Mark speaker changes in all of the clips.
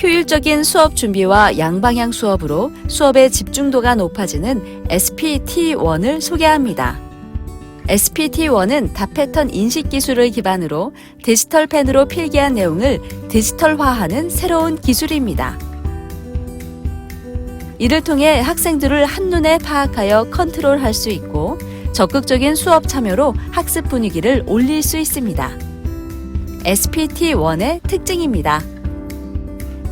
Speaker 1: 효율적인 수업 준비와 양방향 수업으로 수업의 집중도가 높아지는 SPT1을 소개합니다. SPT1은 다패턴 인식 기술을 기반으로 디지털 펜으로 필기한 내용을 디지털화하는 새로운 기술입니다. 이를 통해 학생들을 한눈에 파악하여 컨트롤할 수 있고 적극적인 수업 참여로 학습 분위기를 올릴 수 있습니다. SPT1의 특징입니다.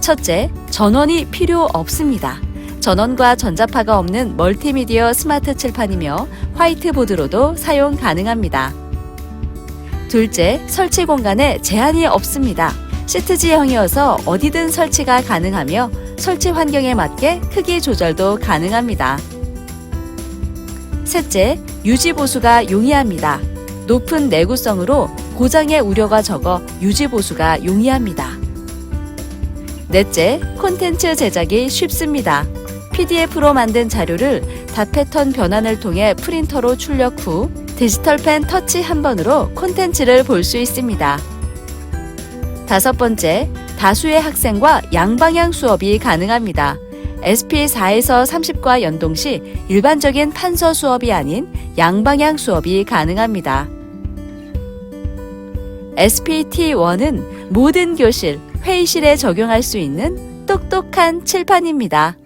Speaker 1: 첫째, 전원이 필요 없습니다. 전원과 전자파가 없는 멀티미디어 스마트 칠판이며 화이트보드로도 사용 가능합니다. 둘째, 설치 공간에 제한이 없습니다. 시트지형이어서 어디든 설치가 가능하며 설치 환경에 맞게 크기 조절도 가능합니다. 셋째, 유지 보수가 용이합니다. 높은 내구성으로 고장의 우려가 적어 유지 보수가 용이합니다. 넷째, 콘텐츠 제작이 쉽습니다. PDF로 만든 자료를 다패턴 변환을 통해 프린터로 출력 후 디지털 펜 터치 한 번으로 콘텐츠를 볼 수 있습니다. 다섯 번째, 다수의 학생과 양방향 수업이 가능합니다. SP4에서 30과 연동 시 일반적인 판서 수업이 아닌 양방향 수업이 가능합니다. SPT1은 모든 교실, 회의실에 적용할 수 있는 똑똑한 칠판입니다.